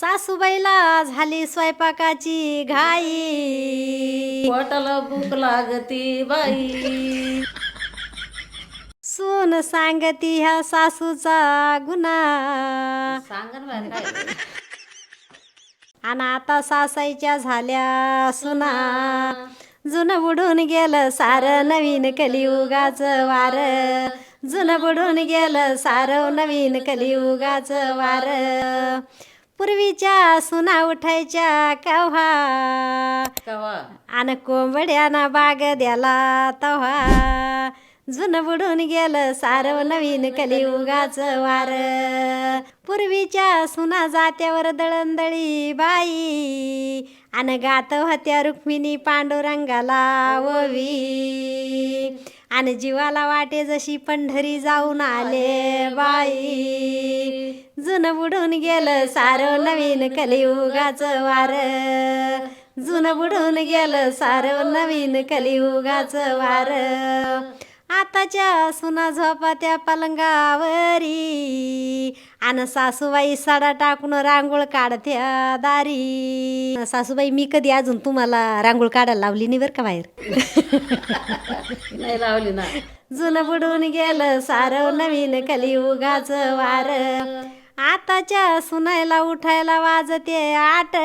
सासूबाईला झाली स्वयंपाकाची घाई. पोटाला भूक लागती बाई. सून सांगती ह्या सासूचा गुन्हा. आणि आता सासाईच्या झाल्या सुना. जुनं बुडून गेलं सारं नवीन कलियुगाचं वार. जुनं बुडून गेलं सारं नवीन कलियुगाचं वार. पूर्वीच्या सुना उठायच्या केव्हा? कवा आणि कोंबड्याना बाग द्याला तव्हा. जुनं बुडून गेलं सारं नवीन कलियुगाचं वार. पूर्वीच्या सुना जात्यावर दळणदळी बाई. आणि गात होत्या रुक्मिणी पांडुरंगाला ओवी. आणि जीवाला वाटे जशी पंढरी जाऊन आले बाई. जुनं बुडून गेलं सारं नवीन कलियुगाचं वार. जुनं बुडून गेलं सारं नवीन कलियुगाचं वार. आताच्या सुना झोपात्या पलंगावरी. आणि सासूबाई साडा टाकून रांगोळ काढत्या दारी. सासूबाई मी कधी अजून तुम्हाला रांगोळ काढायला लावली नाही बरं का बाहेर? नाही लावली ना. जुनं बुडून गेलं सारं नवीन कलियुगाचं वार. आताच्या सुनायला उठायला वाजते आट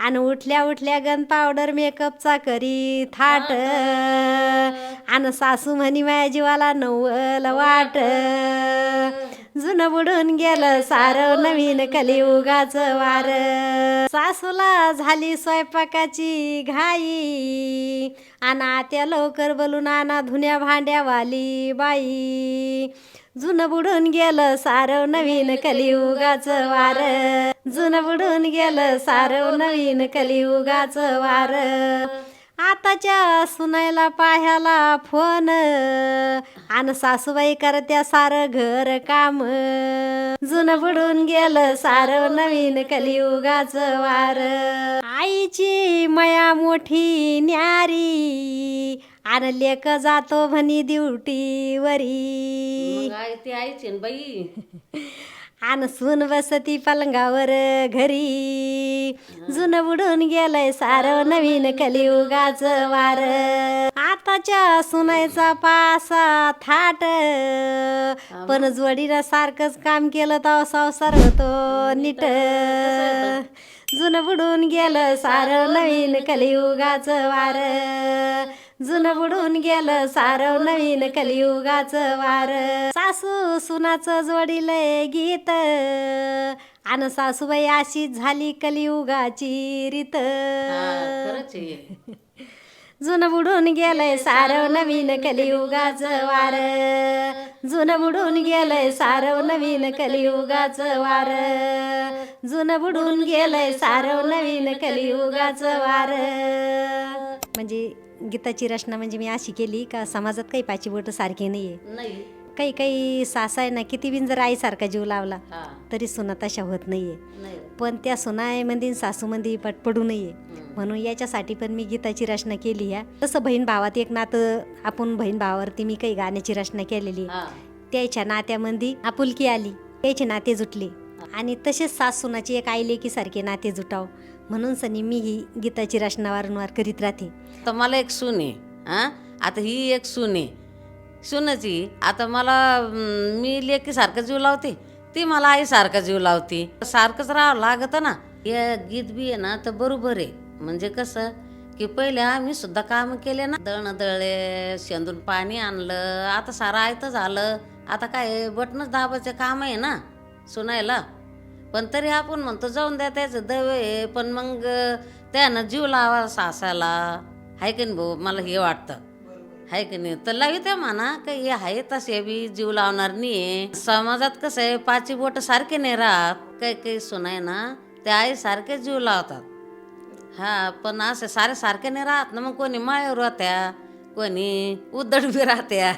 आणि उठल्या उठल्या गन पावडर मेकअपचा करी थाट. आणि सासू म्हणी माझ्या जीवाला नवल वाट जुनं बुडून गेलं सारं नवीन कलियुगाचं वार. सासूला झाली स्वयंपाकाची घाई. आणि आत्या लवकर बोलून आणा धुन्या भांड्यावाली बाई. जुनं बुडून गेलं सारं नवीन कलियुगाचं वार. जुनं बुडून गेलं सारं नवीन कलियुगाचं वार. आताच्या सुनायला पाह्याला फोन. आणि सासूबाई करत्या सारं घर काम. जुनं बुडून गेलं सारं नवीन कलियुगाचं वार. आईची मया मोठी न्यारी. आणि लेक जातो म्हणी ड्युटीवरी. आईची बाई. आणि सून बसती पलंगावर घरी. जुनं बुडून गेलंय सारं नवीन कलियुगाचं वार. आताच्या सुनायचा पासा थाट. पण जोडीनं सारखंच काम केलं तर संसार होतो नीट. जुनं बुडून गेलं सारं नवीन कलियुगाचं वार. जुनं बुडून गेलं सारं नवीन कलियुगाचं वार. सासू सुनाचं जोडीलंय गीत. आणि सासूबाई अशीच झाली कलियुगाची रीत. जुनं बुडून गेलंय सारं नवीन कलियुगाचं वार. जुनं बुडून गेलंय सारं नवीन कलियुगाचं वार. जुनं बुडून गेलंय सारं नवीन कलियुगाचं वार. म्हणजे गीताची रचना म्हणजे मी अशी केली का समाजात काही पाची बोट सारखी नाहीये. नाही. काही काही सासा आहे ना किती बिन जर आईसारखा जीव लावला तरी सुना तशा होत नाहीये. नाही. पण त्या सुनायमध्ये सासूमध्ये पटपडू नये. म्हणून याच्यासाठी पण मी गीताची रचना केली ह्या तसं बहीण भावात एक नातं आपण बहीण भावावरती मी काही गाण्याची रचना केलेली. त्याच्या नात्यामध्ये आपुलकी आली त्याचे नाते जुटले. आणि तसेच सास सुनाची एक आई लेकी सारखे नाते जुटाव. म्हणून सनी मी ही गीताची रचना वारंवार करीत राहते. तर मला एक सून आहे हा? आता ही एक सून आहे. सुनाची आता मला अं, मी लेकीसारखं जीव लावते ती मला आईसारखा जीव लावते. सारखंच राहावं लागतं ना. हे गीत बी आहे ना तर बरोबर आहे. म्हणजे कसं की पहिले आम्ही सुद्धा काम केले ना. दळण दळले शेंदून पाणी आणलं आता सारं आयतं झालं. आता काय बटनच दाबायचं काम आहे ना सुनायला. पण तरी आपण म्हणतो जाऊन द्या त्याचं दवे आहे पण मग त्यानं जीव लावा सासाला. हाय की नाही भाऊ? मला हे वाटतं. हाय की नाही? तर लाविते म्हणा काही आहे तसे बी जीव लावणार नाही समाजात कसं आहे पाची बोट सारखे नाही राहत. काही काही सुनाय ना ते आई सारखे जीव लावतात. हा पण असे सारे सारखे नाही राहत ना मग कोणी माळेवर राहत्या कोणी उद्धड बी राहत्या.